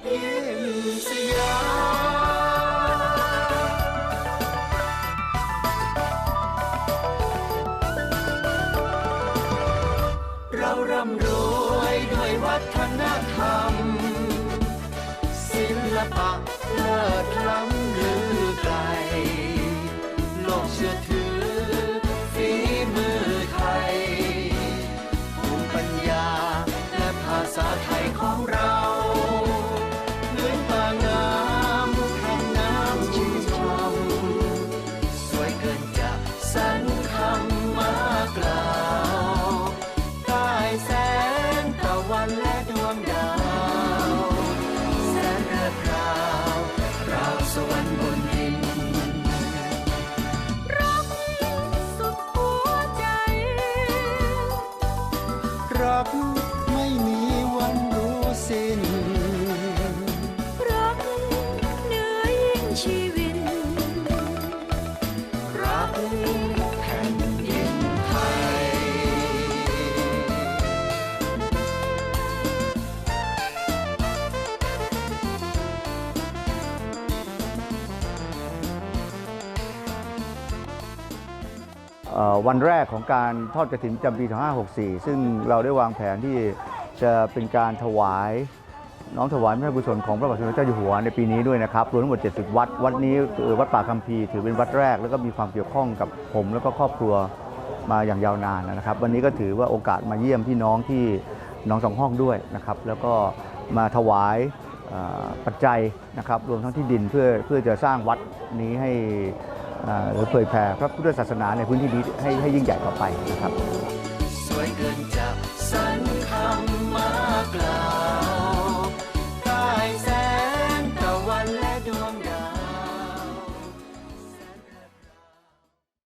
เราร่ำรวยด้วยวัฒนธรรม ศิลปะเลิศล้ำลือไกลโลกเชื่อถือฝีมือไทยภูมิปัญญาและภาษาไทยของเรา และดวงดาวแสนเรือพราวราวสวรรค์บนดินรักสุดหัวใจ รักไม่มีวันรู้สิ้น รักเหนือยิ่งชีวิต วันแรกของการทอดกระถินจำปี 2564 ซึ่งเราได้วางแผนที่จะเป็นการถวาย น้อมถวายพระราชกุศลของพระบาทสมเด็จเจ้าอยู่หัวในปีนี้ด้วยนะครับรวมทั้งหมด 70 วัด วัดนี้คือวัดป่าคัมภีร์ถือเป็นวัดแรก แล้วก็มีความเกี่ยวข้องกับผม แล้วก็ครอบครัวมาอย่างยาวนานนะครับ วันนี้ก็ถือว่าโอกาสมาเยี่ยมพี่น้องที่น้องสองห้องด้วยนะครับ แล้วก็มาถวายปัจจัยนะครับ รวมทั้งที่ดินเพื่อเพื่อจะสร้างวัดนี้ให้ หรือเผยแพร่พระพุทธศาสนาในพื้นที่นี้ให้ยิ่งใหญ่ต่อไปนะครับ